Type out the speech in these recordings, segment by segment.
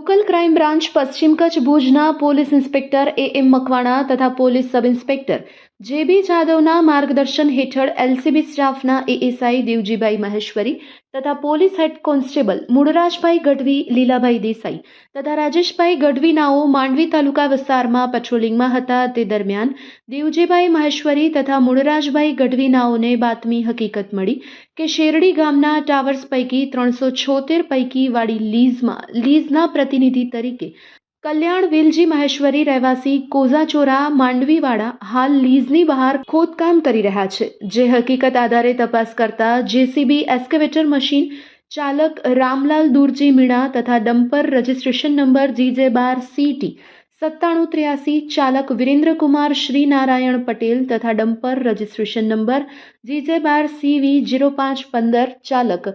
Branch પશ્ચિમ કચ્છ ભુજના police inspector A M Makwana તથા પોલીસ સબ ઇન્સ્પેક્ટર જે બી જાદવના માર્ગદર્શન હેઠળ એલસીબી સ્ટાફના એએસઆઈ દેવજીભાઈ મહેશ્વરી તથા police head constable Mulrajbhai Gadhvi, Lilabhai Desai તથા રાજેશભાઈ ગઢવીનાઓ માંડવી તાલુકા વિસ્તારમાં પેટ્રોલિંગમાં હતા. તે દરમિયાન દેવજીભાઈ મહેશ્વરી તથા મૂળરાજભાઈ ગઢવીનાઓને બાતમી હકીકત મળી કે શેરડી ગામના ટાવર્સ પૈકી ત્રણસો છોતેર પૈકી વાળી લીઝમાં, લીઝના પ્રતિનિધિ તરીકે કલ્યાણ વિલજી મહેશ્વરી રહેવાસી કોઝાચોરા માંડવીવાડા હાલ લીઝની બહાર ખોદકામ કરી રહ્યા છે. જે હકીકત આધારે તપાસ કરતા જેસીબી એસ્કેવેટર મશીન ચાલક રામલાલ દુરજી મીણા તથા ડમ્પર રજિસ્ટ્રેશન નંબર જીજે બાર સીટી સત્તાણું ત્ર્યાસી ચાલક વિરેન્દ્રકુમાર શ્રીનારાયણ પટેલ તથા ડમ્પર રજિસ્ટ્રેશન નંબર જીજે બાર સીવી જીરો પાંચ પંદર ચાલક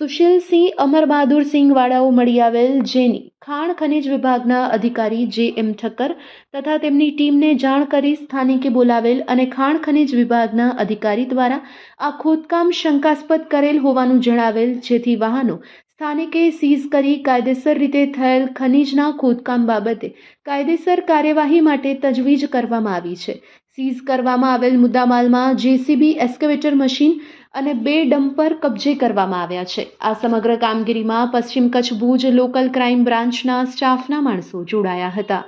સુશીલસિંહ અમરબહાદુરસિંહ વાળાઓ મળી આવેલ જેની ખાણ ખનિજ વિભાગના અધિકારી જે એમ ઠક્કર તથા તેમની ટીમને જાણ કરી સ્થાનિકે બોલાવેલ અને ખાણ ખનિજ વિભાગના અધિકારી દ્વારા આ ખોદકામ શંકાસ્પદ કરેલ હોવાનું જણાવેલ જેથી વાહનો સ્થાનિકે સીઝ કરી કાયદેસર રીતે થયેલ ખનીજના ખોદકામ બાબતે કાયદેસર કાર્યવાહી માટે તજવીજ કરવામાં આવી છે. સીઝ કરવામાં આવેલ મુદ્દામાલમાં જેસીબી, એસ્કેવેટર મશીન અને બે ડમ્પર કબજે કરવામાં આવ્યા છે. આ સમગ્ર કામગીરીમાં પશ્ચિમ કચ્છ ભુજ લોકલ ક્રાઇમ બ્રાન્ચના સ્ટાફના માણસો જોડાયા હતા.